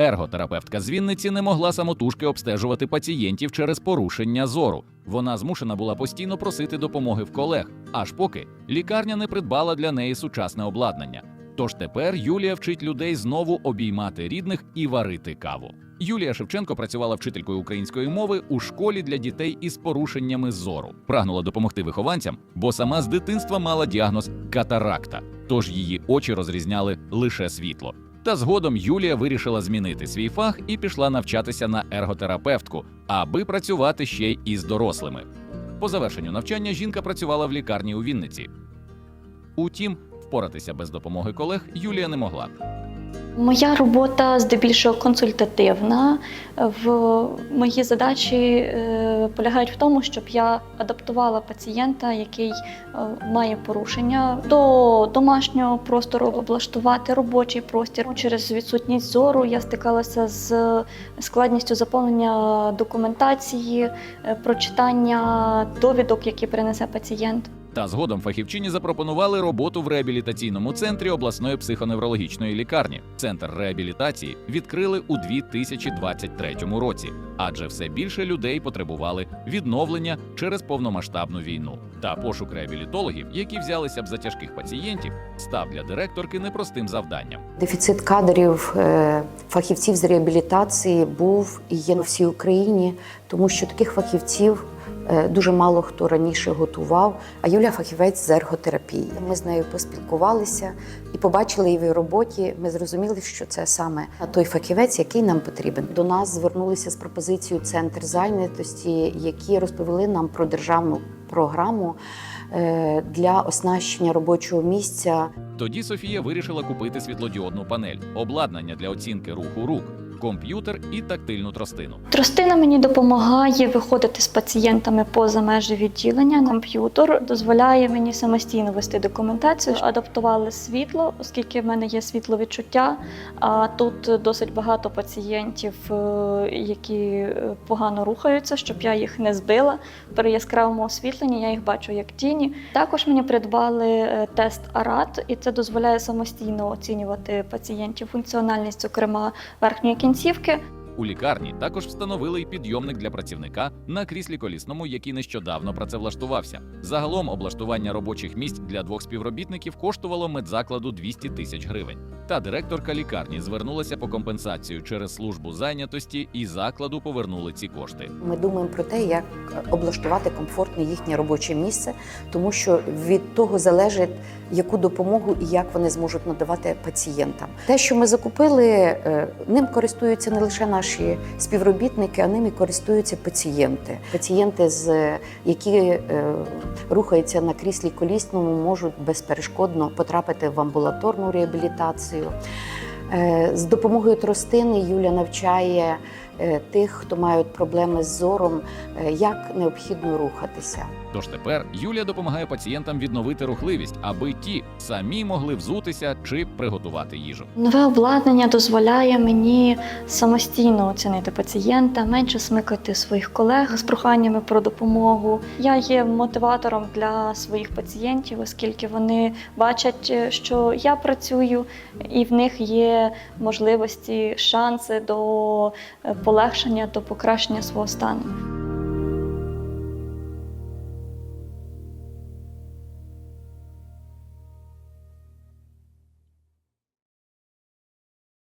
Ерготерапевтка з Вінниці не могла самотужки обстежувати пацієнтів через порушення зору. Вона змушена була постійно просити допомоги в колег, аж поки лікарня не придбала для неї сучасне обладнання. Тож тепер Юлія вчить людей знову обіймати рідних і варити каву. Юлія Шевченко працювала вчителькою української мови у школі для дітей із порушеннями зору. Прагнула допомогти вихованцям, бо сама з дитинства мала діагноз катаракта, тож її очі розрізняли лише світло. Та згодом Юлія вирішила змінити свій фах і пішла навчатися на ерготерапевтку, аби працювати ще й із дорослими. По завершенню навчання жінка працювала в лікарні у Вінниці. Утім, впоратися без допомоги колег Юлія не могла. Моя робота здебільшого консультативна. В мої задачі е, полягають в тому, щоб я адаптувала пацієнта, який е, має порушення, до домашнього простору, облаштувати робочий простір. Через відсутність зору я стикалася з складністю заповнення документації, е, прочитання довідок, які принесе пацієнт. Та згодом фахівчині запропонували роботу в реабілітаційному центрі обласної психоневрологічної лікарні. Центр реабілітації відкрили у 2023 році, адже все більше людей потребували відновлення через повномасштабну війну. Та пошук реабілітологів, які взялися б за тяжких пацієнтів, став для директорки непростим завданням. Дефіцит кадрів е, фахівців з реабілітації був і є на всій Україні, тому що таких фахівців дуже мало хто раніше готував. А Юля фахівець з ерготерапії. Ми з нею поспілкувалися і побачили її в роботі. Ми зрозуміли, що це саме той фахівець, який нам потрібен. До нас звернулися з пропозицією центр зайнятості, які розповіли нам про державну програму е, для оснащення робочого місця Тоді Софія вирішила купити світлодіодну панель, обладнання для оцінки руху рук, комп'ютер і тактильну тростину. Тростина мені допомагає виходити з пацієнтами поза межі відділення. Комп'ютер дозволяє мені самостійно вести документацію. Адаптували світло, оскільки в мене є світловідчуття. А тут досить багато пацієнтів, е, які е, погано рухаються, щоб я їх не збила. При яскравому освітленні я їх бачу як тіні. Також мені придбали е, тест АРАТ, і це дозволяє самостійно оцінювати пацієнтів функціональність, зокрема верхньої кінцівки. У лікарні також встановили й підйомник для працівника на кріслі колісному, який нещодавно працевлаштувався. Загалом облаштування робочих місць для двох співробітників коштувало медзакладу 200 тисяч гривень. Та директорка лікарні звернулася по компенсацію через службу зайнятості і закладу повернули ці кошти. Ми думаємо про те, як облаштувати комфортне їхнє робоче місце, тому що від того залежить, яку допомогу і як вони зможуть надавати пацієнтам. Те, що ми закупили, е, ним користуються не лише наші співробітники, а ними користуються пацієнти. Пацієнти, з які е, рухаються на кріслі колісному, можуть безперешкодно потрапити в амбулаторну реабілітацію. Е, З допомогою тростини Юля навчає е, тих, хто мають проблеми з зором, е, як необхідно рухатися. Тож тепер Юлія допомагає пацієнтам відновити рухливість, аби ті самі могли взутися чи приготувати їжу. Нове обладнання дозволяє мені самостійно оцінити пацієнта, менше смикати своїх колег з проханнями про допомогу. Я є мотиватором для своїх пацієнтів, оскільки вони бачать, що я працюю, і в них є можливості, шанси до е, полегшення, до покращення свого стану.